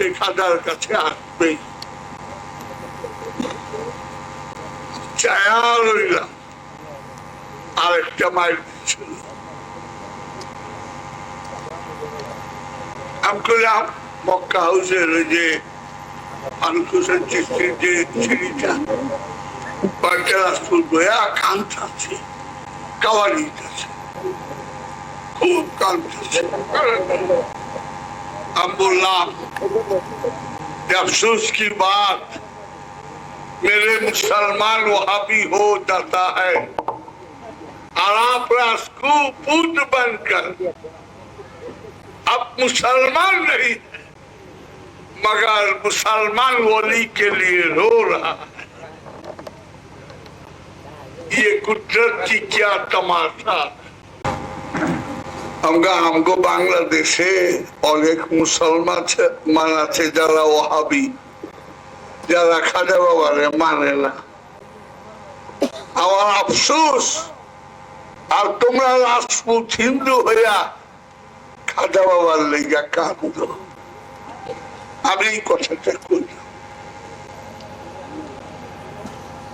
সে খাজার কাছে আসবে। চায়া রইলাম আরেকটা মাইল ছিল মক্কা হাউসের ওই যে যে কাওয়ারিতেছে খুব কান্তাছে हम बोलना अफसोस की बात, मेरे मुसलमान वहाँ भी हो जाता है। आप रास्को बनकर अब मुसलमान नहीं मगर मुसलमान वली के लिए रो रहा है। ये कुदरत की क्या तमाशा আমরা আমগো বাংলাদেশে অনেক মুসলমান আছে যারা ওহাবি, যারা খাজা বাবারে মানে না। আমার আফসোস, আর তোমরা রাজপুত হিন্দু হইয়া খাজা বাবার লেগা কান্দ আমি এই কথাটা কই?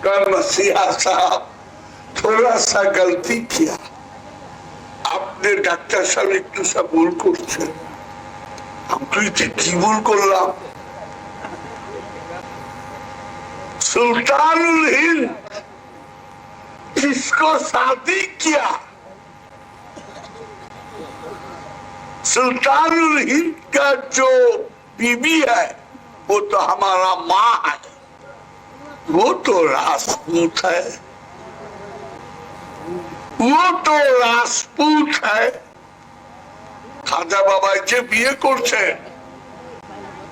কারণ সিয়া সাহাব থোড়া সা গলতি কিয়া? আপনি ডাক্তার সাহেব একটু সব ভুল করছেন আপনি যে কি ভুল করলাম सुल्तानुल हिंद जिसको शादी किया सुल्तानुल हिंद का जो बीबी है वो तो हमारा माँ है वो तो राजपूत है वो তো রাজপুত খাজা বাবা যে বিয়ে করছেন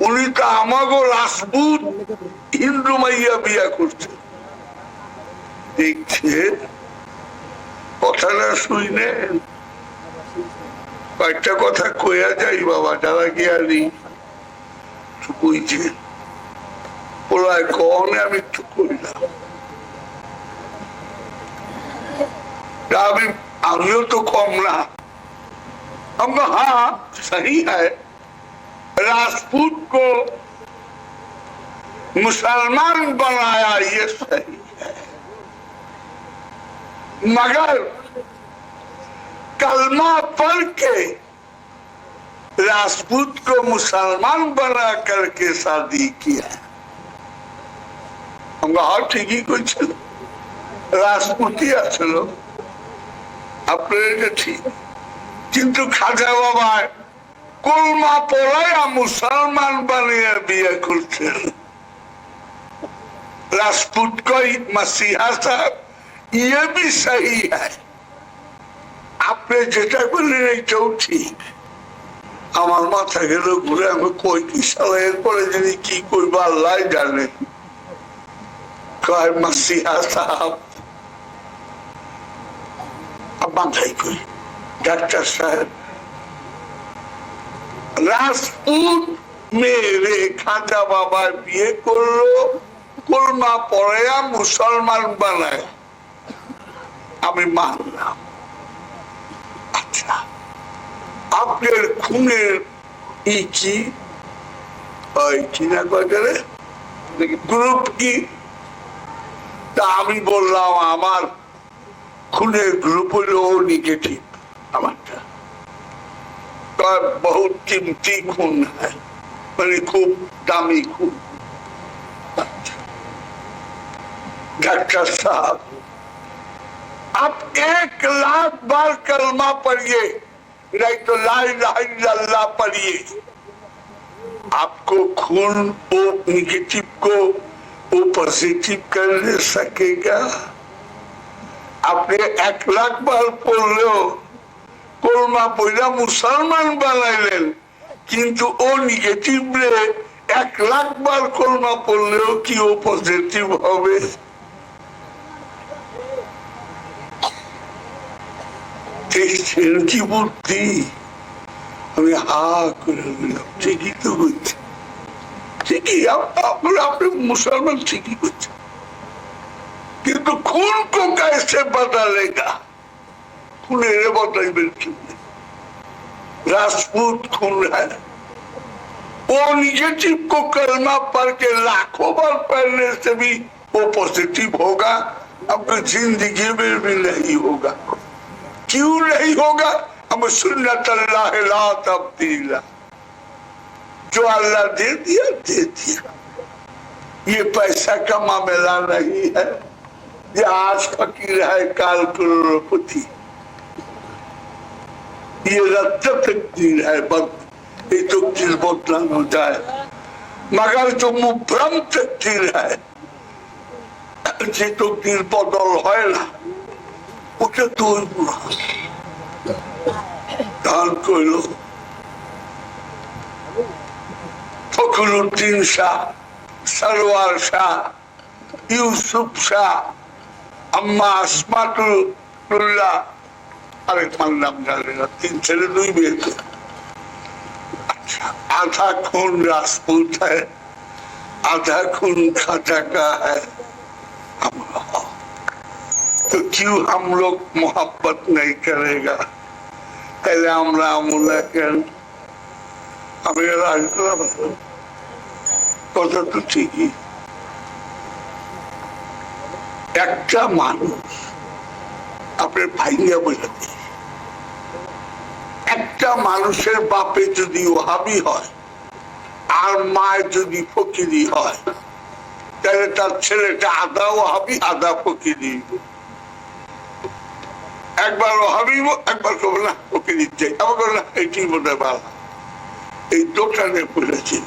উনি তো আমাগো রাজপুত হিন্দু মাইয়া বিয়ে করছেন দেখছেন কথাটা শুনেন কয়েকটা কথা কয়া যাই বাবা, যারা গিয়ারি কইছে। পোলায় কনে আমি একটু কইলাম। अभी अभियो तो कम ना हम कहा, हाँ सही है राजपूत को मुसलमान बनाया ये सही है मगर कलमा पढ़ के राजपूत को मुसलमान बना करके शादी किया हम कहा, हाँ ठीक ही कुछ রাজপুতি আসলো আপনার এটা ঠিক কিন্তু খাজা বাবায় কলমা পড়ায় মুসলমান বানিয়ে বিয়ে করছেন। রাজপুত কই মাসিহা ইয়ে বি আপনি যেটা বললেন এইটাও ঠিক। আমার মাথা গেল ঘুরে, আমি কই কি সালে পরে যদি কি করব আল্লাহ জানেন। কয়, মাসিহা সাহেব বাধাই করি ডাক্তার সাহেব, রাজপুত মেয়েরে খাজা বাবা বিয়ে করল কলমা পড়াইয়া মুসলমান বানায়। আমি মানলাম। আচ্ছা আপনার খুনের ই কি? ওই কিনা কয়টারে গ্রুপ কি? তা আমি বললাম, আমার খুনের গ্রুপ হলো নেগেটিভ আমারটা তার বহুত कीमती खून है মানে খুব দামি খুন डॉक्टर साहब आप एक लाख बार कलमा पढ़िए नहीं तो ला इलाहा इल्लल्लाह पढ़िए आपको खून वो निगेटिव को वो पॉजिटिव कर सकेगा আপনি এক লাখ বার পড়লেও কলমা পড়া মুসলমান বানাইলেন, কিন্তু ও নেগেটিভ রে এক লাখ বার কলমা পড়লেও কি ও পজিটিভ হবে? আমি হা করে ঠিকই তো করছি ঠিকই আপনি মুসলমান ঠিকই করছেন किंतु खून को कैसे बदलेगा खूने बदलबे राजपूत खून है वो निगेटिव को कलमा पड़ के लाखों बार पढ़ने से भी वो पॉजिटिव होगा अपनी ज़िंदगी में भी नहीं होगा क्यों नहीं होगा हम सुन अल्लाह ला तब्दीला जो अल्लाह दे दिया दे दिया ये पैसा का मामला नहीं है ये आज फकीर है काल करोड़पति ये रद्द तकदीर है बस ये तो चीज बदलान हो जाए मगर जो मुभ्रम तकदीर है যে তকদির বদল হয় না ওটা তো দান করল ফখরুদ্দিন শাহ সরোয়ার শাহ ইউসুফ শাহ আম্মা আসমাতুল্লাহ আরেক মার নাম জানে না তিন ছেলে দুই মেয়ে তো अच्छा, आधा खून राजपूत है आधा खून खाटा का है हम लोग। तो क्यों हम लोग मोहब्बत नहीं करेगा पहले আমরা আমলা কেন আমি রাজপুর কথা তো ঠিকই একটা মানুষ আপনার ভাইয়া বোঝাতে একটা মানুষের বাপে যদি ওহাবি হয়, আর মায় যদি ফকিরি হয়, তাহলে তার ছেলেটা আদা ওহাবি, আদা ফকিরি। একবার ওহাবি, একবার করব না ফকিরি চাই আবার করব না এটি মনে ভালো এই দোকানে পড়েছিল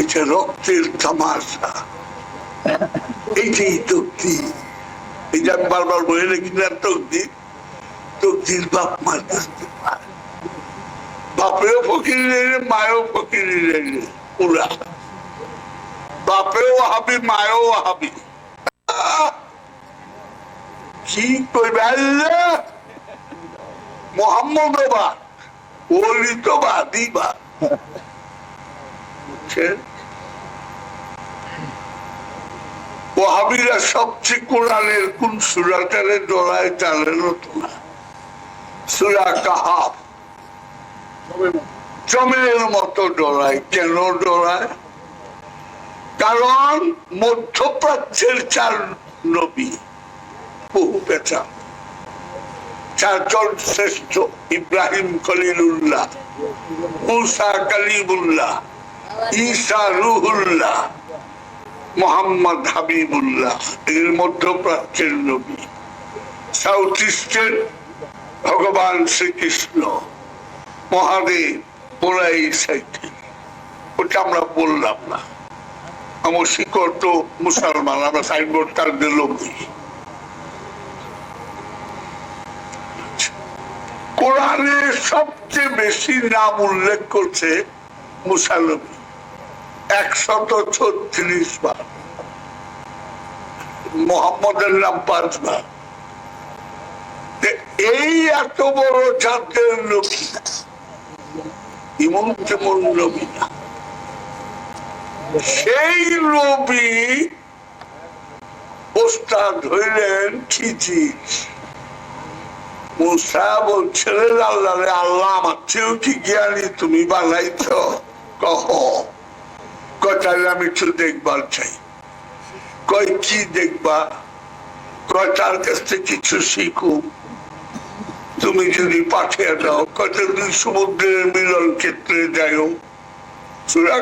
এটা রক্তের তামাশা। এইটাই তক্তি আমি বারবার বলে রেখি না তক্তি তক্তির বাপ মার কাছে বাপেও ফকির মায়েও ফকির পুরা বাপেও হাবি মায়েও হাবি কি করবে মোহাম্মদ বা ওলি তো বা দিবা ওহাবিরা সবচেয়ে কোরআনের কোন সুরাটারে ডলায় জানেন তোমরা? সুরা কাহাব জমের মতো ডরায়। কেন ডরায়? কারণ মধ্যপ্রাচ্যের চার নবী বহু পেঁচা। চারজন শ্রেষ্ঠ, ইব্রাহিম খলিলুল্লাহ, মুসা কালিমুল্লাহ, ঈসা রুহুল্লাহ। মোহাম্মদ হাবিবুল্লাহ, এর মধ্যপ্রাচ্যের নবী। সাউথ ইস্টের ভগবান শ্রীকৃষ্ণ, মহাদেব ওটা আমরা বললাম না। আমার শিকড় তো মুসলমান, আমরা সাইনবোর্ড তার লোকই কোরআনে সবচেয়ে বেশি নাম উল্লেখ করছে মুসালবী একশত ছত্রিশ বার। মোহাম্মদের নাম পাঁচবার। তে এই এত বড় জাতের নবী ইমন নবী না। সেই নবী ওস্তাদ হইলেন খিজির। মুসা বলছিলেন আল্লাহ আল্লাহ আমার চেয়েও কি জ্ঞানী তুমি বানাইছ? তাহলে আমি একটু দেখবার চাই। কয়, কি দেখবা কয়, তার কাছ থেকে কিছু শিখুক তুমি যদি পাঠিয়ে দাও কত দুই সমুদ্রের মিলন ক্ষেত্রে যাইও। সুরা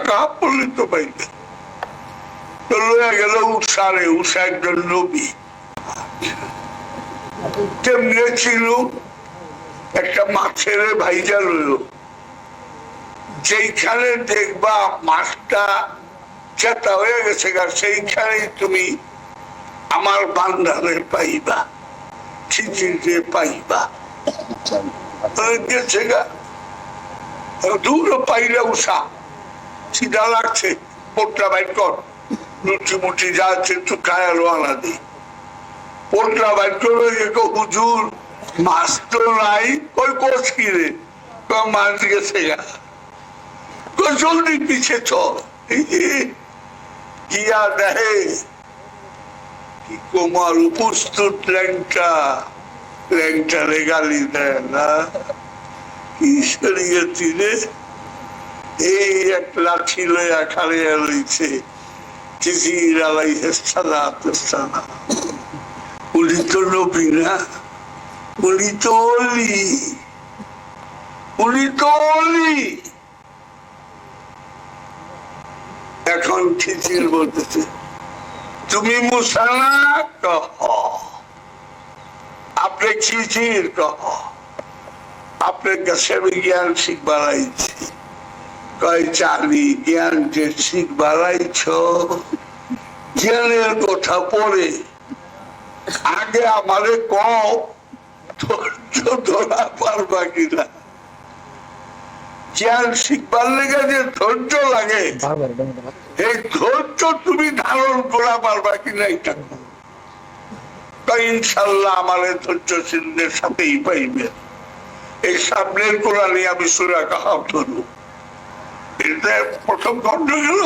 পাইবে। তো লইয়া গেল উষারে উষা একজন নবী। কেমনে ছিল একটা মাছের ভাইজা রইল। যেইখানে দেখবা মাছটা চেতা হয়ে গেছে গা সেইখানে তুমি আমার বান্ধারে পাইবা খিচিড়ে পাইবা। গেছে গা। দূর পাইলে উষা সিধা লাগছে পোটলা বাইর কর। লুচি মুচি যা আছে একটু খায় রোয়ানা দি পোটলা বাইর করে হুজুর, মাছ তো নাই। ওই কোচ কিরে মাছ গেছে গা। জলদি পিছে চল। কিয়া দেহে কি কুমার উপস্থিত ল্যাংটা? ল্যাংটারে গালি দেয় না। কি শরীয়তি রে এই এক লাঠি লইয়া খাড়িয়া রইছে চিজির আলাই উনি তো নবী না? উনি তো উনি তো এখন খিচির বলতেছে, তুমি মুসানা কহ, আপনি খিচির কহ আপনার কাছে আমি জ্ঞান শিখ বাড়াইছি কয় চালি জ্ঞান যে শিখ বাড়াইছ জ্ঞানের কথা পড়ে। আগে আমারে কও, ধৈর্য ধরা পারবা কিনা? জ্ঞান শিখবার লেগে যে ধৈর্য লাগে এই ধৈর্য তুমি ধারণ করা পারবা কিনা এটা। ইনশাল্লাহ আমার ধৈর্যশীলদের সাথেই পাইবে। এই সামনের কোরআনে আমি সুরা কাহাব ধরু এটা প্রথম গেল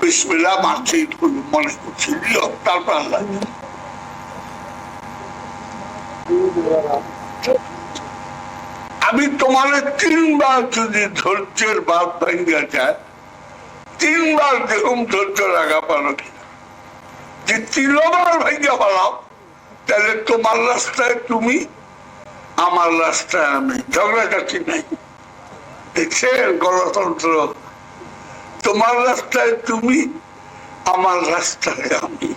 বিসমিল্লা মারছি মনে করছি দিও তারপর আল্লাহ আমি তোমার তিনবার যদি ধৈর্যের বাদ ভাঙ্গা যায়, তিনবার দেখুন ধৈর্য রাখা পারো যে তিনবার ভাঙ্গা পালাও তাহলে তোমার রাস্তায় তুমি, আমার রাস্তায় আমি ঝগড়াঝাটি নাই। দেখছেন গণতন্ত্র? তোমার রাস্তায় তুমি, আমার রাস্তায় আমি।